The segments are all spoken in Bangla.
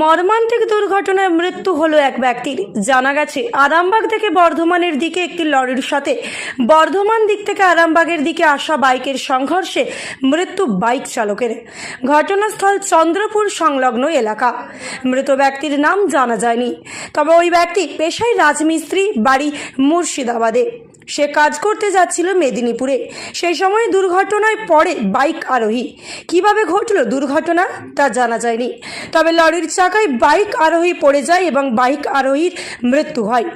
মর্মান্তিক দুর্ঘটনায় মৃত্যু হলো এক ব্যক্তির। জানা গেছে, আরামবাগ থেকে বর্ধমানের দিকে একটি লরির সাথে। বর্ধমান দিক থেকে আরামবাগের দিকে আসা বাইকের সংঘর্ষে মৃত্যু বাইক চালকের। ঘটনাস্থল চন্দ্রপুর সংলগ্ন এলাকা। মৃত ব্যক্তির নাম জানা যায়নি। তবে ওই ব্যক্তি পেশায় রাজমিস্ত্রি, বাড়ি মুর্শিদাবাদে। সে কাজ করতে যাচ্ছিল মেদিনীপুরে। সেই সময় দুর্ঘটনায় পড়ে বাইক আরোহী। কীভাবে ঘটলো দুর্ঘটনা তা জানা যায়নি। তবে লরির চাকায় বাইক আরোহী পড়ে যায় এবং বাইক আরোহীর মৃত্যু হয়।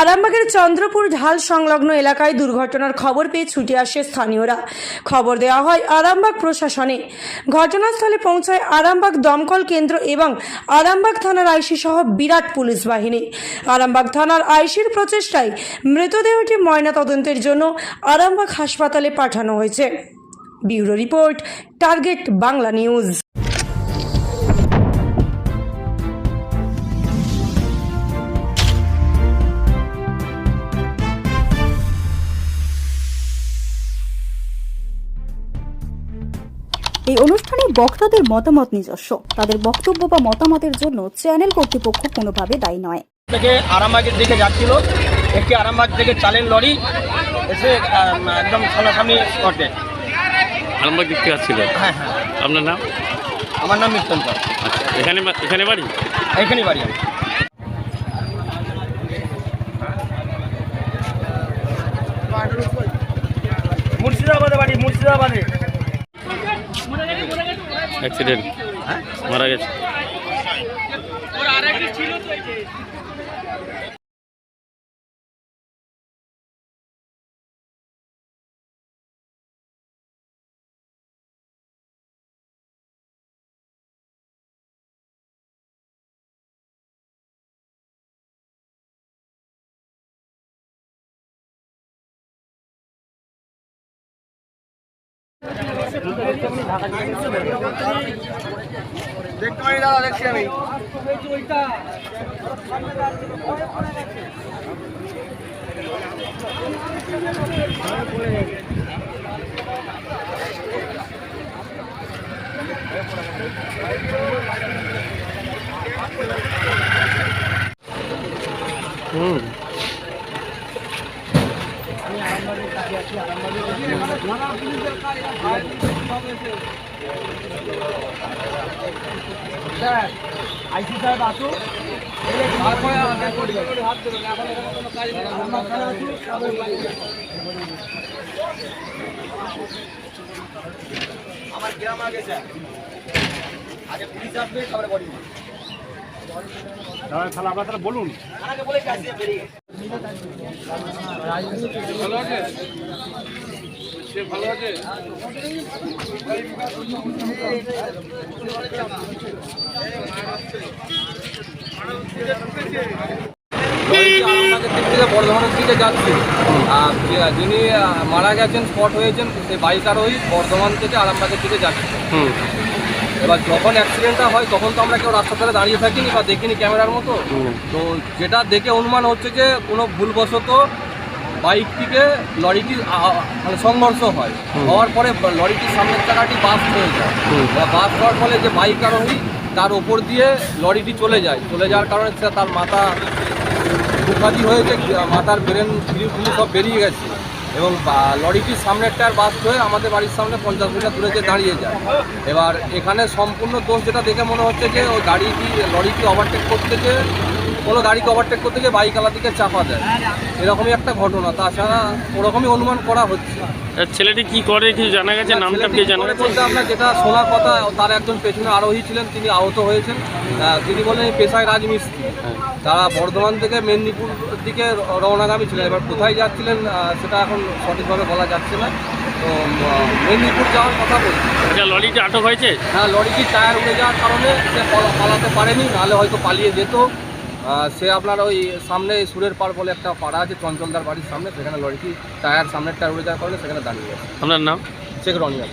আরামবাগের চন্দ্রপুর ঢাল সংলগ্ন এলাকায় দুর্ঘটনার খবর পেয়ে ছুটে আসে স্থানীয়রা। খবর দেওয়া হয় আরামবাগ প্রশাসনে। ঘটনাস্থলে পৌঁছায় আরামবাগ দমকল কেন্দ্র এবং আরামবাগ থানার আইসি সহ বিরাট পুলিশ বাহিনী। আরামবাগ থানার আইসির প্রচেষ্টায় মৃতদেহটি ময়নাতদন্তের জন্য আরামবাগ হাসপাতালে পাঠানো হয়েছে। Bureau report target Bangla news. এই অনুষ্ঠানে বক্তাদের মতামত নিজস্ব। তাদের বক্তব্য বা মতামতের জন্য চ্যানেল কর্তৃপক্ষ কোনোভাবে দায়ী নয়। থেকে আরামবাগের দিকে যাচ্ছিল। একটি আরামবাগ থেকে চালের লরি এসে একদম সামনাসামনি স্পটে। আরামবাগ থেকে আসছিল? হ্যাঁ হ্যাঁ। আপনার নাম? আমার নাম মৃত্যুঞ্জয় আচ্ছা এখানে এখানে বাড়ি? এখানে বাড়ি আমার। মুর্শিদাবাদে বাড়ি মুর্শিদাবাদে। অ্যাক্সিডেন্ট মারা গেছে। দেখতে পারি দাদা হুম। আইসি সাহেব নেই আমরা গ্রাম আগে স্যার আগে পুলিশ আসবে তারপরে তাহলে আপনারা বলুন। বেরিয়ে গেছে দিক থেকে বর্ধমানের দিকে যাচ্ছে আর যিনি মারা গেছেন স্পট হয়েছেন সেই বাইক আরোহী বর্ধমান থেকে আরামবাগের দিকে যাচ্ছে এবার যখন অ্যাক্সিডেন্টটা হয় তখন তো আমরা কেউ রাস্তা ধারে দাঁড়িয়ে থাকিনি বা দেখিনি ক্যামেরার মতো। তো যেটা দেখে অনুমান হচ্ছে যে কোনো ভুলবশত বাইকটিকে লরিটির আ- মানে সংঘর্ষ হয়। হওয়ার পরে লরিটির সামনের চাকাটি বাস হয়ে যায়। বাস্ট হওয়ার ফলে যে বাইক আরোহী তার ওপর দিয়ে লরিটি চলে যায়। চলে যাওয়ার কারণে সে তার মাথা দুখাদি হয়েছে মাথার ব্রেন ফিরি ফিরি সব বেরিয়ে গেছে। এবং লরিটির সামনের টায়ার বাস্ট হয়ে আমাদের বাড়ির সামনে পঞ্চাশ মিটার দূরে দাঁড়িয়ে যায়। এবার এখানে সম্পূর্ণ দোষ যেটা দেখে মনে হচ্ছে যে, ওই গাড়িটি, লরিটি ওভারটেক করতে গিয়ে, কোনো গাড়িকে ওভারটেক করতে গিয়ে বাইক আলাদিকে চাপা দেয়। এরকমই একটা ঘটনা, তাছাড়া ওরকমই অনুমান করা হচ্ছে। ছেলেটি কি করে কিছু জানা গেছে? নামটা কি জানা? গেছে বলতে আপনার যেটা শোনার কথা তার একজন পেছনে আরোহী ছিলেন তিনি আহত হয়েছেন। তিনি বললেন পেশায় রাজমিস্ত্রি। হ্যাঁ। তারা বর্ধমান থেকে মেদিনীপুর দিকে রওনাগামী ছিলেন। এবার কোথায় যাচ্ছিলেন সেটা এখন সঠিকভাবে বলা যাচ্ছে না। তো মেদিনীপুর যাওয়ার কথা বলছি। এটা লরিটি আটক হয়েছে? হ্যাঁ লরিটি টায়ার উড়ে যাওয়ার কারণে সে পালাতে পারেনি নাহলে হয়তো পালিয়ে যেত। সে আপনার ওই সামনে সুরের পাড় বলে একটা পাড়া আছে চঞ্চলদার বাড়ির সামনে সেখানে লরিটি টায়ার সামনের টায়ার উড়ে যাওয়ার কারণে সেখানে দাঁড়িয়ে গেছে। আপনার নাম? শেখ রনিয়া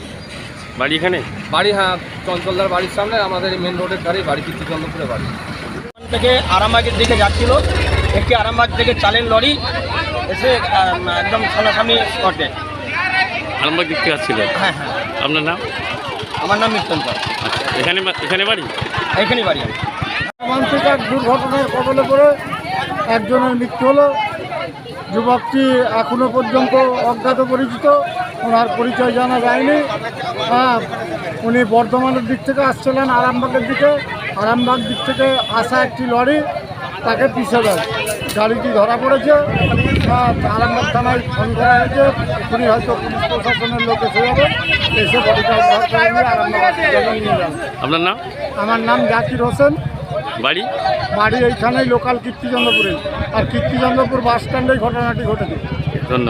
বাড়ি এখানে? বাড়ি হ্যাঁ চঞ্চলদার বাড়ির সামনে আমাদের মেন রোডের ধারে বাড়ি চিত্তচন্দ্রপুরে বাড়ি। থেকে আরামবাগের দিকে যাচ্ছিল একটি আরামবাগ থেকে চালের লরি এসে একদম সামনাসামনি স্পটে আরামবাগ দিক থেকে আসছিল? হ্যাঁ হ্যাঁ। আপনার নাম? আমার নাম মৃত্যুঞ্জয়। আচ্ছা এখানে এখানে বাড়ি? এখানেই বাড়ি আমার। মর্মান্তিক এক দুর্ঘটনার কবলে পড়ে একজনের মৃত্যু হলো। যুবকটি এখনও পর্যন্ত অজ্ঞাত পরিচিত ওনার পরিচয় জানা যায়নি। হ্যাঁ উনি বর্ধমানের দিক থেকে আসছিলেন আরামবাগের দিকে। আরামবাগ দিক থেকে আসা একটি লরি তাকে পিছিয়ে দেয়। গাড়িটি ধরা পড়েছে। হ্যাঁ, আরামবাগ থানায় ফোন করা হয়েছে। উনি হয়তো পুলিশ প্রশাসনের লোক এসে যাবে। এসে বডিটা উদ্ধার করে নিয়ে আরামবাগ আপনার নাম? আমার নাম জাকির হোসেন। বাড়ি? বাড়ি এইখানেই লোকাল কীর্তিচন্দ্রপুরে। আর কীর্তিচন্দ্রপুর বাস স্ট্যান্ডেই ঘটনাটি ঘটেছে। ধন্যবাদ।